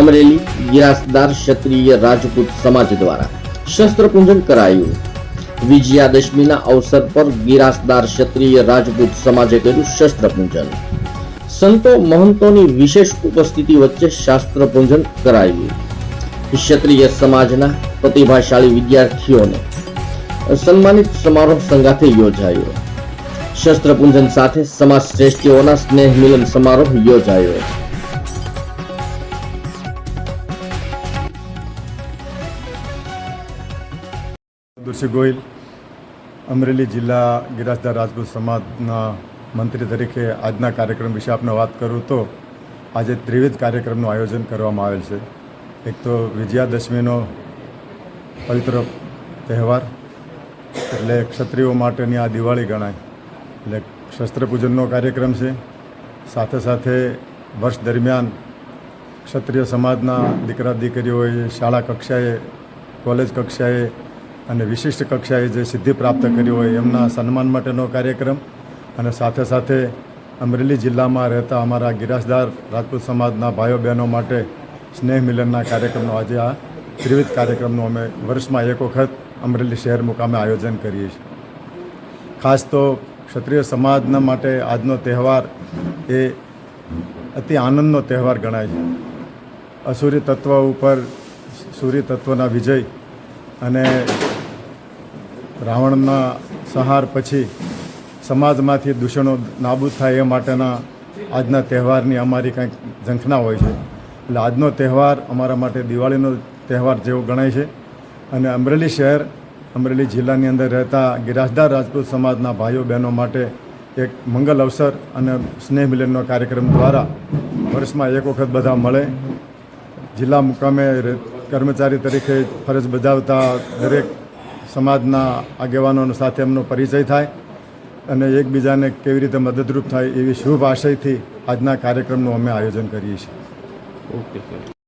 અમરેલી ગિરાસદાર ક્ષત્રિય રાજપૂત સમાજ દ્વારા શસ્ત્રપૂજન કરાયું. વિજયાદશમીના અવસર પર ગિરાસદાર ક્ષત્રિય રાજપૂત સમાજે કર્યું શસ્ત્રપૂજન. સંતો મહંતોની વિશેષ ઉપસ્થિતિ વચ્ચે શાસ્ત્રપૂજન કરાયું. ક્ષત્રિય સમાજના પ્રતિભાશાળી વિદ્યાર્થીઓને સન્માનિત સમારોહ સંગાથે યોજાયો. શસ્ત્રપૂજન સાથે સમાજ શ્રેષ્ઠીઓના સ્નેહ મિલન સમારોહ યોજાયો. દુરસી ગોયલ અમરેલી જિલ્લા ગિરાસદાર રાજપૂત સમાજના મંત્રી તરીકે આજના કાર્યક્રમ વિશે આપણે વાત કરું તો આજે ત્રિવિધ કાર્યક્રમનું આયોજન કરવામાં આવેલ છે. એક તો વિજયાદશમીનો પવિત્ર તહેવાર, એટલે ક્ષત્રિયો માટેની આ દિવાળી ગણાય. એટલે શસ્ત્રપૂજનનો કાર્યક્રમ છે. સાથે સાથે વર્ષ દરમિયાન ક્ષત્રિય સમાજના દીકરા દીકરીઓએ શાળા કક્ષાએ, કોલેજ કક્ષાએ અને વિશિષ્ટ કક્ષાએ જે સિદ્ધિ પ્રાપ્ત કરી હોય એમના સન્માન માટેનો કાર્યક્રમ અને સાથે સાથે અમરેલી જિલ્લામાં રહેતા અમારા ગિરાસદાર રાજપૂત સમાજના ભાઈઓ બહેનો માટે સ્નેહ મિલનના કાર્યક્રમનો આજે આ ત્રિવિધ કાર્યક્રમનું અમે વર્ષમાં એક વખત અમરેલી શહેર મુકામે આયોજન કરીએ છીએ. ખાસ તો ક્ષત્રિય સમાજના માટે આજનો તહેવાર એ અતિ આનંદનો તહેવાર ગણાય છે. અસુરી તત્વ ઉપર સૂર્ય તત્વના વિજય અને રાવણના સંહાર પછી સમાજમાંથી દૂષણો નાબૂદ થાય એ માટેના આજના તહેવારની અમારી કંઈક ઝંખના હોય છે. એટલે આજનો તહેવાર અમારા માટે દિવાળીનો તહેવાર જેવો ગણાય છે. અને અમરેલી શહેર, અમરેલી જિલ્લાની અંદર રહેતા ગિરાસદાર રાજપૂત સમાજના ભાઈઓ બહેનો માટે એક મંગલ અવસર અને સ્નેહ મિલનનો કાર્યક્રમ દ્વારા વર્ષમાં એક વખત બધા મળે. જિલ્લા મુકામે કર્મચારી તરીકે ફરજ બજાવતા દરેક સમાજના આગેવાનો સાથે એમનો પરિચય થાય અને એકબીજાને કેવી રીતે મદદરૂપ થાય એવી શુભ આશયથી આજના કાર્યક્રમનું અમે આયોજન કરીએ છીએ. ઓકે